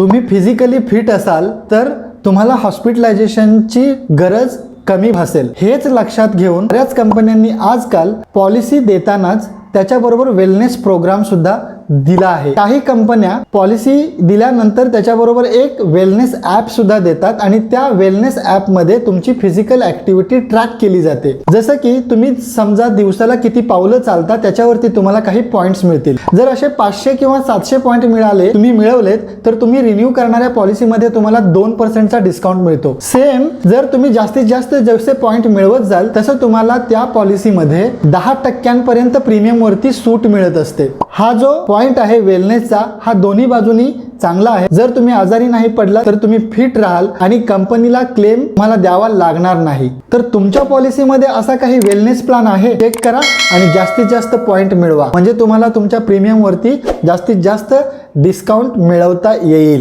तुम्ही physically fit असाल तर तुम्हाला हॉस्पिटलायझेशनची गरज कमी भासेल. हेच लक्षात घेऊन बऱ्याच कंपन्यांनी आजकाल पॉलिसी देतानाच त्याच्याबरोबर वेलनेस प्रोग्राम सुद्धा दिला आहे. काही कंपन्या पॉलिसी दिल्यानंतर त्याच्याबरोबर एक वेलनेस ॲप सुद्धा देतात आणि त्या वेलनेस ॲपमध्ये तुमची फिजिकल ॲक्टिव्हिटी ट्रॅक केली जाते. जसं की तुम्ही समजा दिवसाला किती पावलं चालता त्याच्यावरती तुम्हाला काही पॉईंट्स मिळतील. जर असे पाचशे किंवा सातशे पॉईंट मिळाले तुम्ही मिळवलेत तर तुम्ही रिन्यू करणाऱ्या पॉलिसीमध्ये तुम्हाला दोन पर्सेंटचा डिस्काउंट मिळतो. सेम जर तुम्ही जास्तीत जास्त जसे पॉईंट मिळवत जाल तसं तुम्हाला त्या पॉलिसीमध्ये दहा टक्क्यांपर्यंत प्रीमियम वरती सूट मिळत असते. हा जो पॉइंट आहे वेलनेसचा हा दोन्ही बाजूनी चांगला आहे. जर तुम्ही आजारी नाही पडला तर तुम्ही फिट राहाल आणि कंपनीला क्लेम मला द्यावा लागणार नाही. तर तुमच्या पॉलिसीमध्ये असा काही वेलनेस प्लॅन आहे चेक करा आणि जास्तीत जास्त पॉईंट मिळवा. म्हणजे तुम्हाला तुमच्या प्रीमियमवरती जास्तीत जास्त डिस्काउंट मिळवता येईल.